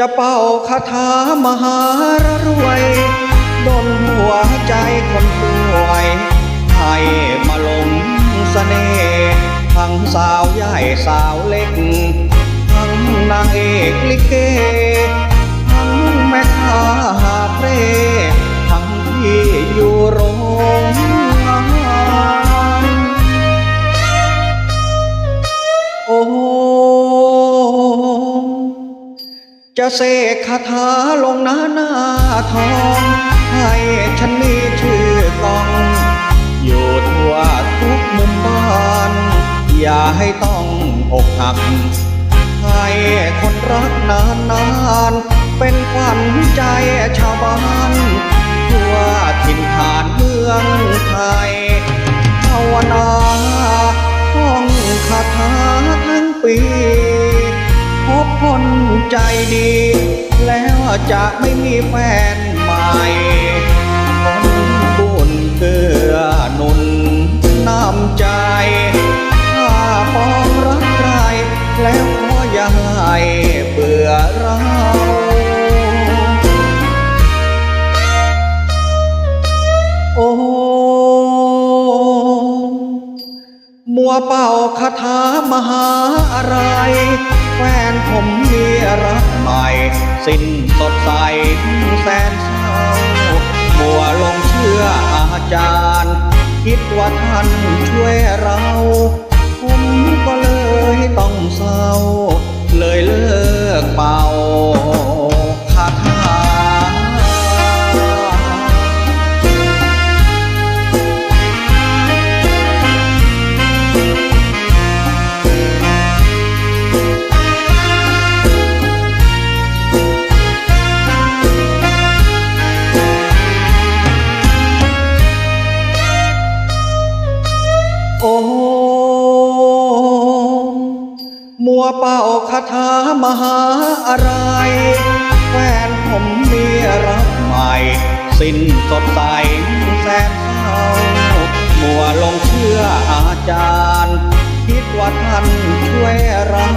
จะเป่าคาถามหารรวยดนหัวใจคนสวยให้มาหลงเสน่ห์ทั้งสาวใหญ่สาวเล็ก ทั้งนางเอกลิเก ทั้งแม่ค้าหาเร่ทั้งที่อยู่โรงงานโอ้ จะเสกคาถาลงหน้าหน้าทอง ให้ฉันมีชื่อกอง อยู่ทั่วทุกมุมบ้าน อย่าให้ต้องอกหัก ให้คนรักนานนานเป็นขวัญใจชาวบ้าน ทั่วถิ่นฐานเมืองไทยภาวนาท่องคาถาทั้งปี คนใจดี แล้วจะไม่มีแฟนใหม่คนบุญเกื้อหนุนน้ำใจ ถ้าปองรักใครแล้วขออย่าให้เบื่อเราโอ้มัวเป่าคาถามหาอะไร แฟนผมมีรักใหม่ สิ้นสดใสแสนเศร้ามัวหลงเชื่ออาจารย์ คิดว่าท่านช่วยเรา มัวเป่าคาถามหาอะไร แฟนผมมีรักใหม่ สิ้นสดใสแสนเศร้ามัวลงเชื่ออาจารย์ คิดว่าท่านช่วยเรา